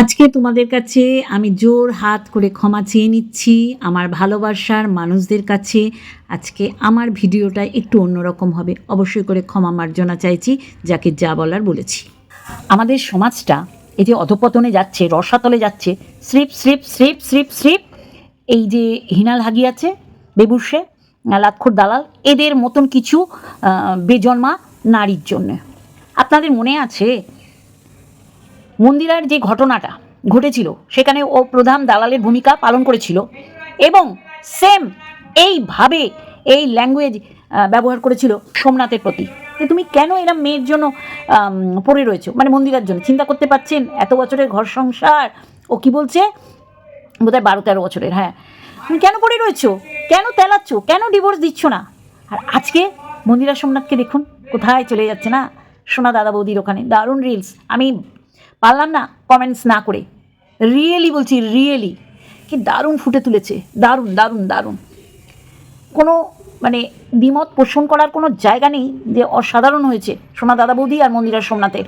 আজকে তোমাদের কাছে আমি জোর হাত করে ক্ষমা চেয়ে নিচ্ছি আমার ভালোবাসার মানুষদের কাছে। আজকে আমার ভিডিওটা একটু অন্যরকম হবে। অবশ্যই করে ক্ষমা মার্জনা চাইছি, যাকে যা বলার বলেছি। আমাদের সমাজটা এই যে অধপতনে যাচ্ছে, রসাতলে যাচ্ছে স্রিপ স্রিপ স্রিপ স্রিপ স্রিপ এই যে হিনাল হাগি আছে বেবুসে লাক্ষর দালাল, এদের মতন কিছু বেজন্মা নারীর জন্য। আপনাদের মনে আছে মন্দিরার যে ঘটনাটা ঘটেছিল, সেখানে ও প্রধান দালালের ভূমিকা পালন করেছিল এবং সেম এইভাবে এই ল্যাঙ্গুয়েজ ব্যবহার করেছিল সোমনাথের প্রতি। যে তুমি কেন এরা মেয়ের জন্য পড়ে রয়েছো? মানে মন্দিরার জন্য। চিন্তা করতে পারছেন? এত বছরের ঘর সংসার? ও কি বলছে? বোধহয় বারো তেরো বছরের হ্যাঁ। তুমি কেন পড়ে রয়েছো? কেন তেলাচ্ছ? কেন ডিভোর্স দিচ্ছ না? আর আজকে মন্দিরা সোমনাথকে দেখুন, কোথায় চলে যাচ্ছে না? সোনা দাদা বৌদির ওখানে। দারুণ রিলস আমি পারলাম না কমেন্টস না করে। রিয়েলি বলছি রিয়েলি কি দারুণ ফুটে তুলেছে। দারুণ দারুণ দারুণ। কোনো মানে দ্বিমত পোষণ করার কোনো জায়গা নেই যে অসাধারণ হয়েছে সোনা দাদা বৌদি আর মন্দিরা সোমনাথের।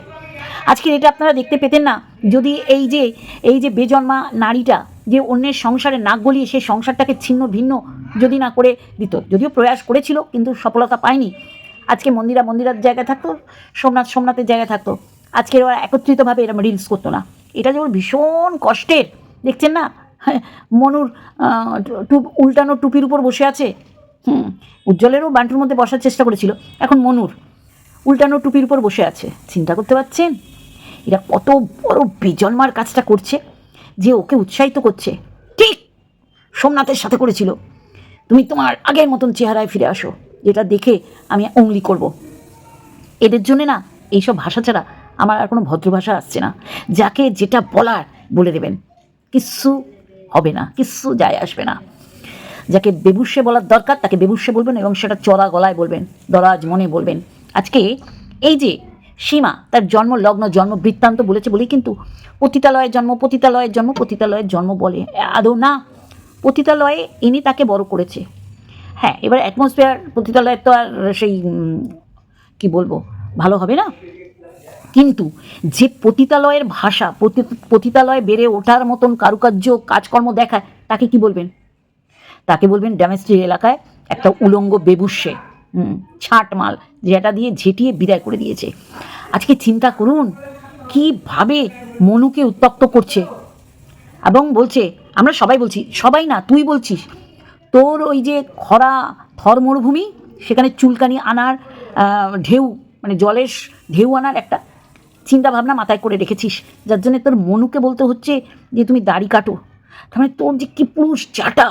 আজকের এটা আপনারা দেখতে পেতেন না, যদি এই যে এই যে বেজন্মা নারীটা যে অন্যের সংসারে নাক গলিয়ে সেই সংসারটাকে ছিন্ন ভিন্ন যদি না করে দিত, যদিও প্রয়াস করেছিল কিন্তু সফলতা পায়নি। আজকে মন্দিরা মন্দিরার জায়গায় থাকতো, সোমনাথ সোমনাথের জায়গায় থাকতো। আজকে ওরা একত্রিতভাবে এরকম রিলস করতো না। এটা যেমন ভীষণ কষ্টের, দেখছেন না? মনুর উল্টানো টুপির উপর বসে আছে। হুম, উজ্জ্বলেরও বান্টুর মধ্যে বসার চেষ্টা করেছিল। এখন মনুর, উল্টানো টুপির উপর বসে আছে। চিন্তা করতে পারছেন? এরা কত বড় বেজন্মার কাজটা করছে, যে ওকে উৎসাহিত করছে। ঠিক সোমনাথের সাথে করেছিল। তুমি তোমার আগের মতন চেহারায় ফিরে আসো। যেটা দেখে আমি অঙ্গলি করব। এদের জন্যে না, এইসব ভাষা ছাড়া আমার আর কোনো ভদ্র ভাষা আসছে না। যাকে যেটা বলার বলে দেবেন। কিচ্ছু হবে না কিচ্ছু যায় আসবে না। যাকে বেবুসে বলার দরকার, তাকে বেবুসে বলবেন এবং সেটা চড়া গলায় বলবেন, দরাজ মনে বলবেন। আজকে এই যে সীমা, তার জন্ম লগ্ন জন্ম বৃত্তান্ত বলেছে বলেই কিন্তু পতিতালয়ের জন্ম পতিতালয়ের জন্ম পতিতালয়ের জন্ম বলে। আদৌ না, পতিতালয়ে ইনি তাকে বড় করেছে। হ্যাঁ এবার অ্যাটমসফিয়ার পতিতালয়ের তো আর সেই কি বলব, ভালো হবে না? কিন্তু যে পতিতালয়ের ভাষা পতিতালয়ে বেড়ে ওঠার মতন কারুকার্য কাজকর্ম দেখায়, তাকে কি বলবেন? তাকে বলবেন ডোমেস্টিক এলাকায় একটা উলঙ্গ বেবুসে ছাট মাল, যেটা দিয়ে ঝেঁটিয়ে বিদায় করে দিয়েছে। আজকে চিন্তা করুন, কীভাবে মনুকে উত্তপ্ত করছে? এবং বলছে, আমরা সবাই বলছি, সবাই না, তুই বলছিস, তোর ওই যে খরা থর মরুভূমি, সেখানে চুলকানি আনার ঢেউ মানে জলের ঢেউ আনার একটা চিন্তা ভাবনা মাথায় করে রেখেছিস। যার জন্য তোর মনুকে বলতে হচ্ছে যে, তুমি দাড়ি কাটো। তার মানে তোর যে কি পুরুষ চাটা,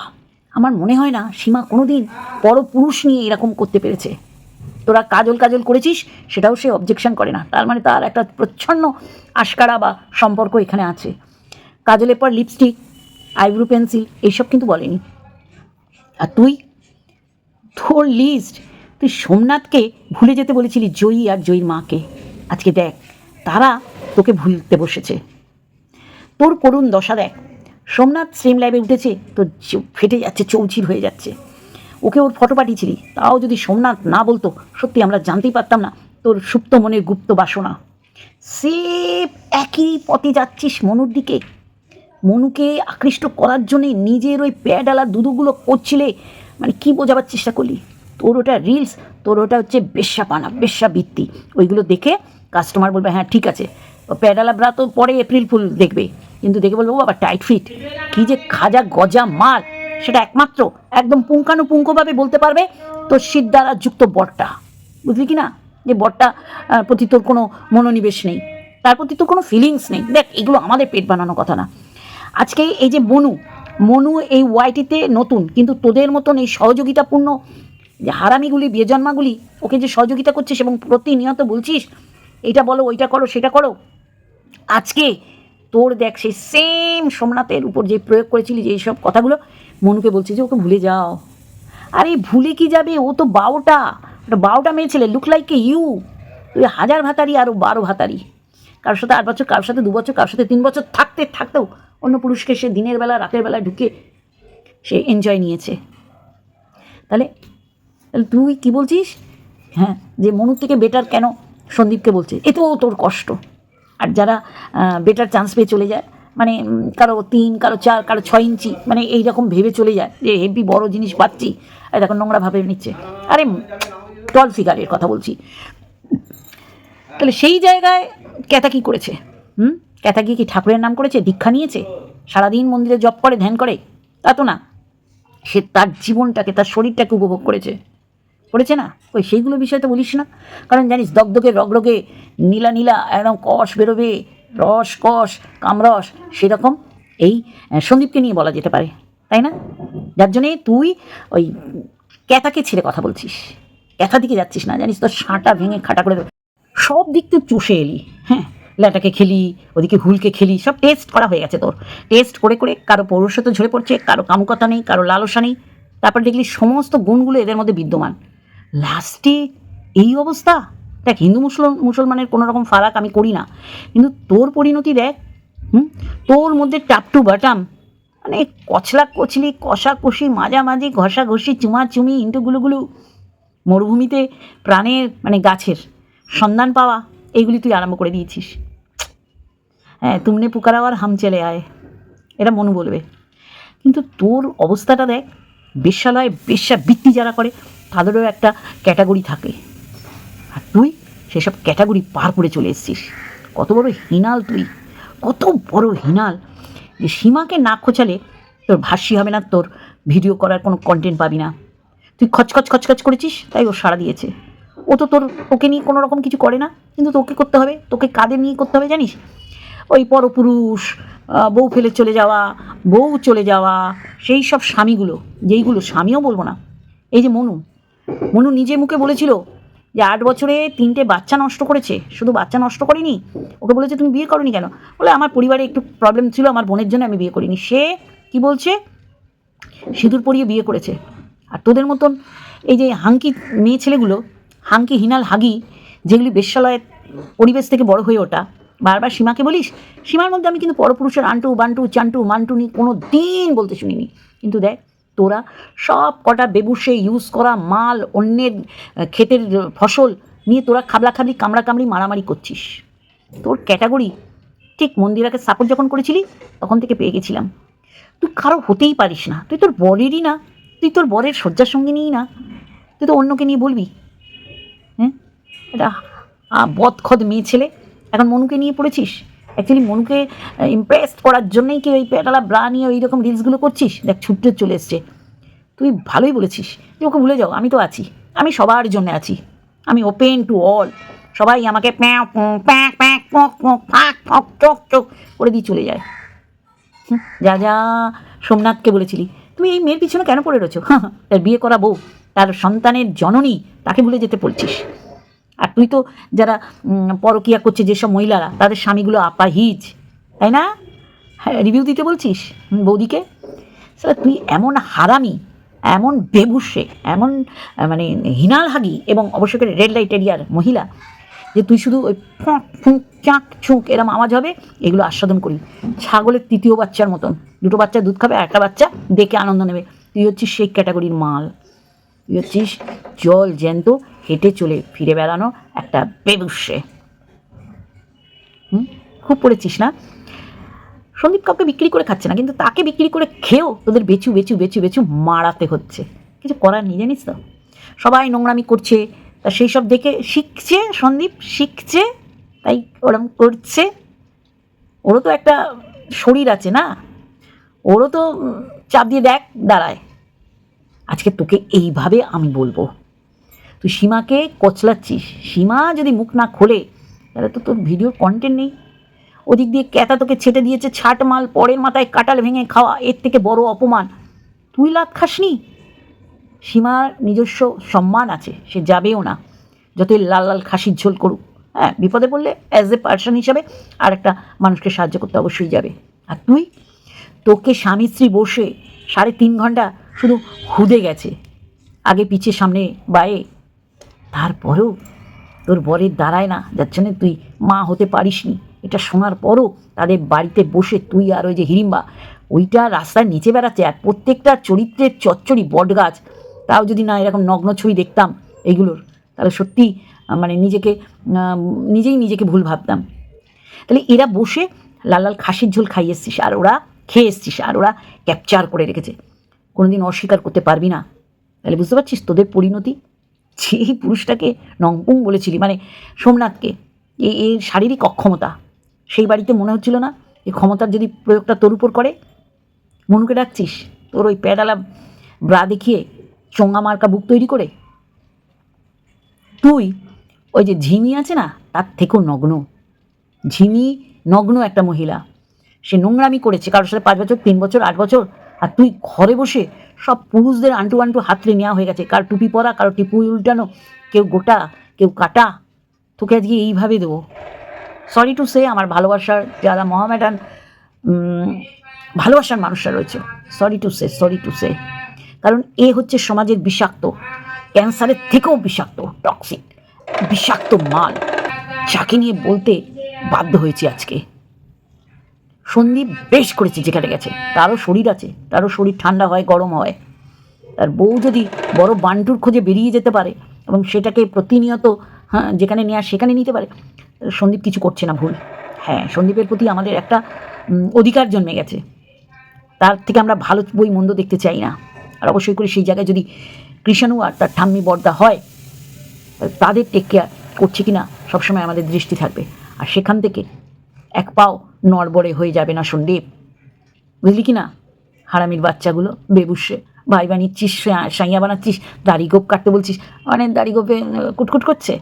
আমার মনে হয় না সীমা কোনোদিন বড় পুরুষ নিয়ে এরকম করতে পেরেছে। তোরা কাজল কাজল করেছিস, সেটাও সে অবজেকশন করে না। তার মানে তার একটা প্রচ্ছন্ন আশকারা বা সম্পর্ক এখানে আছে। কাজলের পর লিপস্টিক আইব্রো পেন্সিল এইসব কিন্তু বলেনি। আর তুই? তোর লিস্ট তুই সোমনাথকে ভুলে যেতে বলেছিলি জয়ী আর জয়ীর মাকে। আজকে দেখ। তারা তোকে ভুলতে বসেছে। তোর করুণ দশা দেখ, সোমনাথ স্ট্রিম লাইভে উঠেছে তো ফেটে যাচ্ছে, চৌচির হয়ে যাচ্ছে। ওকে ওর ফটো পাঠিয়েছিলি, তাও যদি সোমনাথ না বলতো, সত্যি আমরা জানতেই পারতাম না তোর সুপ্ত মনের গুপ্ত বাসনা। সে একই পথে যাচ্ছিস মনুর দিকে। মনুকে আকৃষ্ট করার জন্যে নিজের ওই প্যাডালা দুদুগুলো করছিলে মানে কি বোঝাবার চেষ্টা করলি? তোর ওটা রিলস তোর ওটা হচ্ছে বেশ্যা বেশ্যাবৃত্তি। ওইগুলো দেখে কাস্টমার বলবে হ্যাঁ ঠিক আছে। প্যাডালা ব্রা তো পরে এপ্রিল ফুল দেখবে। কিন্তু দেখে বলব বাবা টাইট ফিট কী যে খাজা গজা মাল সেটা একমাত্র একদম পুঙ্খানুপুঙ্খভাবে বলতে পারবে তোর শীত দ্বারা যুক্ত বটটা। বুঝলি কি না যে আহ, প্রতি তোর কোনো মনোনিবেশ নেই। তার প্রতি তোর কোনো ফিলিংস নেই। দেখ এগুলো আমাদের পেট বানানো কথা না। আজকে এই যে মনু মনু এই ওয়াইটিতে নতুন কিন্তু তোদের মতন এই সহযোগিতাপূর্ণ যে হারামিগুলি বেজন্মাগুলি ওকে যে সহযোগিতা করছিস এবং প্রতিনিয়ত বলছিস এটা বলো, ওইটা করো, সেটা করো। আজকে তোর দেখ, সেই সেম সোমনাথের উপর যে প্রয়োগ করেছিলি, যে এইসব কথাগুলো, মনুকে বলছে যে ওকে ভুলে যাও। আরে ভুলে কি যাবে? ও তো বারোটা। ওটা বারোটা মেয়ে ছেলে লুক লাইক এ ইউ তুই হাজার ভাতারি আর ও বারো ভাতারি। কারোর সাথে আট বছর, কারোর সাথে দু বছর, কারোর সাথে তিন বছর, থাকতে, থাকতেও অন্য পুরুষকে সে দিনের বেলা, রাতের বেলা ঢুকে সে এনজয় নিয়েছে। তাহলে তাহলে তুই কি বলছিস? হ্যাঁ যে মনুর থেকে বেটার কেন সন্দীপকে বলছে এ তো তোর কষ্ট। আর যারা বেটার চান্স পেয়ে চলে যায় মানে কারও তিন, কারও চার, কারও ছয় ইঞ্চি মানে এইরকম ভেবে চলে যায় যে হেভি বড় জিনিস পাচ্ছি। আর এখন নোংরা ভাবে নিচ্ছে। আরে, টল ফিগারের কথা বলছি। তাহলে সেই জায়গায় ক্যাতা কি করেছে? হুম? ক্যাতা কি ঠাকুরের নাম করেছে? দীক্ষা নিয়েছে? সারাদিন মন্দিরে জপ করে, ধ্যান করে? তা তো না। সে তার জীবনটাকে, তার শরীরটাকে উপভোগ করেছে। করেছে না? ওই সেইগুলো বিষয় তো বলিস না। কারণ জানিস, দগদগে, রগরগে, নীলা নীলা, একদম কষ বেরোবে, রস, কষ, কামরস, সেরকম এই সন্দীপকে নিয়ে বলা যেতে পারে। তাই না? যার জন্যে তুই ওই ক্যাথাকে ছেড়ে কথা বলছিস। ক্যাথা দিকে যাচ্ছিস না। জানিস তোর সাঁটা ভেঙে খাটা করে সব দিক তুই চুষে এলি হ্যাঁ? ল্যাটাকে খেলি, ওদিকে হুলকে খেলি, সব টেস্ট করা হয়ে গেছে তোর। টেস্ট করে করে কারও পৌরুষত্ব ঝরে পড়ছে, কারও কামকতা নেই, কারও লালসা নেই। তারপর দেখলি সমস্ত গুণগুলো এদের মধ্যে বিদ্যমান। লাস্টে এই অবস্থা? দেখ, হিন্দু মুসলমান মুসলমানের কোনো রকম ফারাক আমি করি না। কিন্তু তোর পরিণতি দেখ, হুম? তোর মধ্যে টাপ টু বাটাম মানে কচলা কচলি কষা কষি মাঝামাঝি ঘষা ঘষি চুমাচুমি ইন্টুগুলোগুলো মরুভূমিতে প্রাণের মানে গাছের সন্ধান পাওয়া, এইগুলি তুই আরম্ভ করে দিয়েছিস। হ্যাঁ তুমনে পুকারা আর হাম চলে আয়। এটা মনু বলবে। কিন্তু তোর অবস্থাটা দেখ বেশ্যালয় বেশ্যা বৃত্তি যারা করে, তাদেরও একটা ক্যাটাগরি থাকে। আর তুই সেসব ক্যাটাগরি পার করে চলে এসেছিস। কত বড় হিনাল তুই। কত বড় হিনাল। যে সীমাকে না খোঁচালে তোর ভাষ্যি হবে না, তোর ভিডিও করার কোনো কন্টেন্ট পাবি না। তুই খচখচ খচখচ করেছিস, তাই ও সাড়া দিয়েছে। ও তো তোর, তোকে নিয়ে কোনো রকম কিছু করে না, কিন্তু তোকে করতে হবে। তোকে কাদের নিয়ে করতে হবে জানিস? ওই পরপুরুষ বউ ফেলে চলে যাওয়া, বউ চলে যাওয়া, সেই সব স্বামীগুলো, যেইগুলো স্বামীও বলব না। এই যে মনু মনু নিজে মুখে বলেছিল যে আট বছরে তিনটে বাচ্চা নষ্ট করেছে, শুধু বাচ্চা নষ্ট করেনি? ওকে বলেছে, তুমি বিয়ে করনি কেন? বলে, আমার পরিবারে একটু প্রবলেম ছিল, আমার বোনের জন্য আমি বিয়ে করিনি। সে কি বলছে? সিঁদুর পরিয়ে বিয়ে করেছে। আর তোদের মতন এই যে হাঙ্কি মেয়ে ছেলেগুলো হাঙ্কি হিনাল হাগি, যেগুলি বেশ্যালয়ের পরিবেশ থেকে বড় হয়ে ওঠা বারবার সীমাকে বলিস? সীমার মধ্যে আমি কিন্তু পরপুরুষের আন্টু, বান্টু, চান্টু, মান্টু নি কোনো দিন বলতে শুনিনি। কিন্তু দেখ, তোরা সব কটা বেবুসে ইউজ করা মাল, অন্যের ক্ষেতের ফসল নিয়ে তোরা খাবলা খাবলি কামড়া কামড়ি মারামারি করছিস। তোর ক্যাটাগরি ঠিক মন্দিরাকে সাপোর্ট যখন করেছিলি, তখন থেকে পেয়ে গেছিলাম। তুই কারও হতেই পারিস না। তুই তোর বরেরই না। তুই তোর বরের শয্যার সঙ্গে নিই না। তুই তো অন্যকে নিয়ে বলবি হ্যাঁ? এটা বদখদ মেয়ে ছেলে এখন মনুকে নিয়ে পড়েছিস? অ্যাকচুয়ালি মনুকে ইমপ্রেস করার জন্যই কি ওই পেটালা ব্রা নিয়ে ওই রকম রিলসগুলো করছিস? দেখ, ছুটতে চলে এসছে। তুই ভালোই বলেছিস। যে ওকে ভুলে যাও, আমি তো আছি। আমি সবার জন্য আছি। আমি ওপেন টু অল সবাই আমাকে ফাঁক করে দিয়ে চলে যায়। যা যা সোমনাথকে বলেছিলি। তুমি এই মেয়ের পিছনে কেন পড়ে রয়েছো? তার বিয়ে করা বউ, তার সন্তানের জননী, তাকে ভুলে যেতে বলছিস। আর তুই তো যারা পরকিয়া করছে যেসব মহিলারা, তাদের স্বামীগুলো আপাহিজ, তাই না? হ্যাঁ রিভিউ দিতে বলছিস বৌদিকে? স্যার তুই এমন হারামি, এমন বেবুসে, এমন মানে হিনাল হাগি এবং অবশ্যই রেড লাইট এরিয়ার মহিলা, যে তুই শুধু ওই ফোঁক ফুঁক চাঁক, ছুঁক এরম আওয়াজ হবে, এগুলো আস্বাদন করি। ছাগলের তৃতীয় বাচ্চার মতন, দুটো বাচ্চা দুধ খাবে একটা বাচ্চা দেখে আনন্দ নেবে। তুই হচ্ছিস সেই ক্যাটাগরির মাল। হচ্ছিস জল জ্যান্ত, হেঁটে চলে ফিরে বেড়ানো একটা বেবুসে। হুম? খুব পড়েছিস না? সন্দীপ কাউকে বিক্রি করে খাচ্ছে না, কিন্তু তাকে বিক্রি করে খেয়েও তোদের বেচু বেচু বেচু বেচু মারাতে হচ্ছে। কিছু করার নেই, জানিস তো? সবাই নোংরামি করছে, তা সেই সব দেখে শিখছে সন্দীপ, শিখছে, তাই ওরম করছে। ওরও তো একটা শরীর আছে না? ওরও তো চাপ দিয়ে দেখ, দাঁড়ায়। আজকে তোকে এইভাবে আমি বলব। তুই সীমাকে কচলাচ্ছিস। সীমা যদি মুখ না খোলে, তাহলে তো তোর ভিডিওর কন্টেন্ট নেই। ওদিক দিয়ে ক্যাতা তোকে ছেটে দিয়েছে, ছাট মাল, পরের মাথায় কাটাল ভেঙে খাওয়া, এর থেকে বড় অপমান। তুই লাত খাসনি? সীমার নিজস্ব সম্মান আছে, সে যাবেও না। যতই লাল লাল খাসির ঝোল করুক হ্যাঁ বিপদে পড়লে অ্যাজ এ পার্সন হিসাবে আর একটা মানুষকে সাহায্য করতে অবশ্যই যাবে। আর তুই, তোকে স্বামী স্ত্রী বসে সাড়ে তিন ঘণ্টা শুধু হুদে গেছে। আগে পিছে সামনে বায়ে, তারপরেও তোর বরের দাঁড়ায় না যার জন্য তুই মা হতে পারিসনি। এটা শোনার পরও তাদের বাড়িতে বসে তুই আর ওই যে হিড়িম্বা ওইটা রাস্তায় নিচে বেড়াচ্ছে আর প্রত্যেকটা চরিত্রের চচ্চড়ি বটগাছ। তাও যদি না এরকম নগ্ন ছবি দেখতাম এইগুলোর, তাহলে সত্যি মানে নিজেকে নিজেই নিজেকে ভুল ভাবতাম। তাহলে এরা বসে লাল লাল খাসির ঝোল খাইয়ে এসছিস আর ওরা খেয়ে এসছিস আর ওরা ক্যাপচার করে রেখেছে। কোনোদিন অস্বীকার করতে পারবি না। তাহলে বুঝতে পারছিস তোদের পরিণতি? সেই পুরুষটাকে নংপুং বলেছিলি মানে সোমনাথকে। এই এর শারীরিক অক্ষমতা। সেই বাড়িতে মনে হচ্ছিল না এই ক্ষমতার যদি প্রয়োগটা তোর উপর করে? মনুকে ডাকছিস? তোর ওই প্যাডালা ব্রা দেখিয়ে চোঙা মার্কা বুক তৈরি করে? তুই ওই যে ঝিমি আছে না, তার থেকেও নগ্ন। ঝিমি নগ্ন একটা মহিলা। সে নোংরামি করেছে, কারোর সাথে পাঁচ বছর, তিন বছর, আট বছর আর তুই ঘরে বসে সব পুরুষদের আন্টু আন্টু হাতড়ে নেওয়া হয়ে গেছে। কার টুপি পরা, কারও টিপু উল্টানো, কেউ গোটা, কেউ কাটা। তোকে আজকে এইভাবে দেবো। সরি টু সে আমার ভালোবাসার যারা মহামেডান ভালোবাসার মানুষরা রয়েছে। Sorry to say sorry to say কারণ এ হচ্ছে সমাজের বিষাক্ত, ক্যান্সারের থেকেও বিষাক্ত টক্সিক বিষাক্ত মাল। যাকে নিয়ে বলতে বাধ্য হয়েছি আজকে। সন্দীপ বেশ করেছে যেখানে গেছে। তারও শরীর আছে, তারও শরীর ঠান্ডা হয়, গরম হয়। তার বউ যদি বড় বান্টুর খোঁজে বেরিয়ে যেতে পারে এবং সেটাকে প্রতিনিয়ত হ্যাঁ যেখানে নেওয়া সেখানে নিতে পারে সন্দীপ কিছু করছে না ভুল। হ্যাঁ সন্দীপের প্রতি আমাদের একটা অধিকার জন্মে গেছে। তার থেকে আমরা ভালো বই মন্দ দেখতে চাই না। আর অবশ্যই করে সেই জায়গায় যদি কৃষাণু আর তার ঠাম্মি বর্দা হয় তাদের টেক কেয়ার করছে কি না সবসময় আমাদের দৃষ্টি থাকবে। আর সেখান থেকে এক পাও নড়বড়ে হয়ে যাবে না সন্দীপ। বুঝলি কি না? হারামির বাচ্চাগুলো, বেবুসে, ভাই বানিয়েছিস সাইয়া বানাচ্ছিস, দাড়ি গোপ কাটতে বলছিস। মানে দাড়ি গোপে কুটকুট করছে।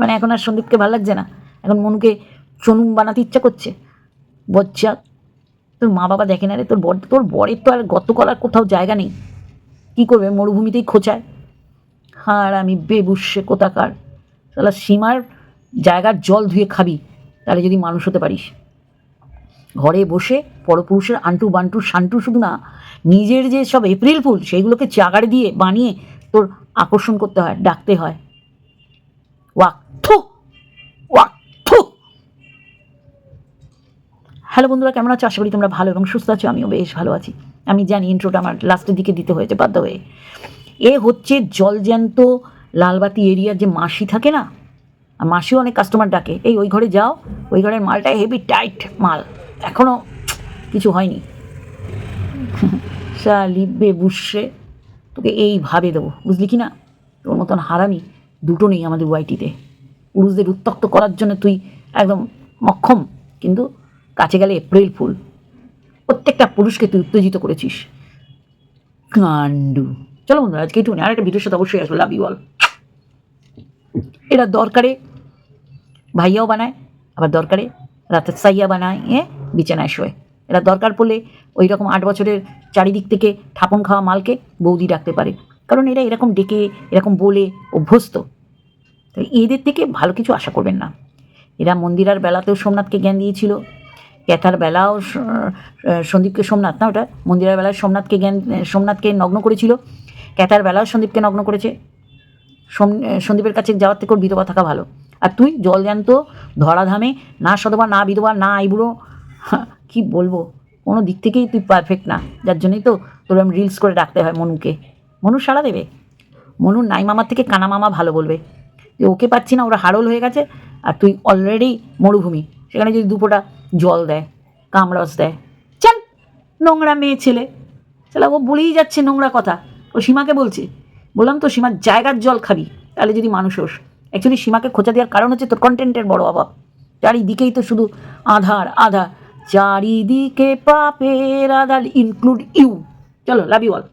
মানে এখন আর সন্দীপকে ভালো লাগছে না। এখন মনুকে চনুম বানাতে ইচ্ছা করছে। বচ্চা তোর মা বাবা দেখে না রে? তোর বর, তোর বরের তো আর গত করার কোথাও জায়গা নেই। কী করবে? মরুভূমিতেই খোঁচায়। হার আমি বেবুসে, কোথাকার? তাহলে সীমার জায়গার জল ধুয়ে খাবি, তাহলে যদি মানুষ হতে পারিস। ঘরে বসে পরপুরুষের আন্টু বান্টু শান্টু শুধু না, নিজের যে সব এপ্রিল ফুল সেইগুলোকে চাগাড়ে দিয়ে বানিয়ে তোর আকর্ষণ করতে হয়, ডাকতে হয়। ওয়াক, থু ওয়াক, থু। হ্যালো বন্ধুরা, কেমন আছো? আশা করি তোমরা ভালো এবং সুস্থ আছো, আমিও বেশ ভালো আছি। আমি জানি ইন্ট্রোটা আমার লাস্টের দিকে দিতে হয়েছে, বাধ্য হয়ে। এ হচ্ছে জলজ্যান্ত লালবাতি এরিয়ার যে মাসি থাকে না, মাসিও অনেক কাস্টমার ডাকে। এই ওই ঘরে যাও, ওই ঘরের মালটা হেভি টাইট মাল। এখনও কিছু হয়নি। শালি বেবুসে তোকে এইভাবে দেবো, বুঝলি কি না? তোর মতন হারামি দুটো নেই আমাদের ওয়াইটিতে। পুরুষদের উত্তক্ত করার জন্য তুই একদম মক্ষম, কিন্তু কাছে গেলে এপ্রিল ফুল। প্রত্যেকটা পুরুষকে তুই উত্তেজিত করেছিস। কাণ্ডু। চলো বন্ধুরা, আজকে একটু আর একটা ভিডিওর সাথে অবশ্যই আসবে লাভ ইউ অল এরা দরকারে ভাইয়াও বানায়, আবার দরকারে রাতের সাইয়া বানায় এ বিছানায় শোয়। এরা দরকার পড়লে ওই রকম আট বছরের চারিদিক থেকে ঠাপন খাওয়া মালকে বৌদি ডাকতে পারে। কারণ এরা এরকম ডেকে, এরকম বলে অভ্যস্ত। তো এদের থেকে ভালো কিছু আশা করবেন না। এরা মন্দিরার বেলাতেও সোমনাথকে জ্ঞান দিয়েছিল। ক্যাথার বেলাও সন্দীপকে সোমনাথ, না ওটা? মন্দিরার বেলায় সোমনাথকে জ্ঞান, সোমনাথকে নগ্ন করেছিল। ক্যাথার বেলাও সন্দীপকে নগ্ন করেছে। সোম- সন্দীপের কাছে যাওয়ার থেকে ওর বিধবা থাকা ভালো। আর তুই জল জ্যান্ত ধরাধামে, না সধবা না বিধবা, না আইবুড়ো কি বলব? কোনো দিক থেকেই তুই পারফেক্ট না। যার জন্যই তো তোর আমি রিলস করে ডাকতে হয় মনুকে। মনু সাড়া দেবে। মনু নাই মামার থেকে কানা মামা ভালো বলবে। যে ওকে পাচ্ছি না, ওরা হাড়ল হয়ে গেছে, আর তুই অলরেডি মরুভূমি। সেখানে যদি দুপোটা জল দেয়, কামরস দেয়। চাল, নোংরা মেয়ে ছেলে। তাহলে ও বলেই যাচ্ছে নোংরা কথা। ও সীমাকে বলছে, বললাম তো সীমার জায়গার জল খাবি, তাহলে যদি মানুষ হোস। অ্যাকচুয়ালি সীমাকে খোঁচা দেওয়ার কারণ হচ্ছে তোর কন্টেন্টের বড় অভাব। চারিদিকেই তো শুধু আধার আধার। চারিদিকে পাপের আদাল ইনক্লুড ইউ চলো লাভ ইউ অল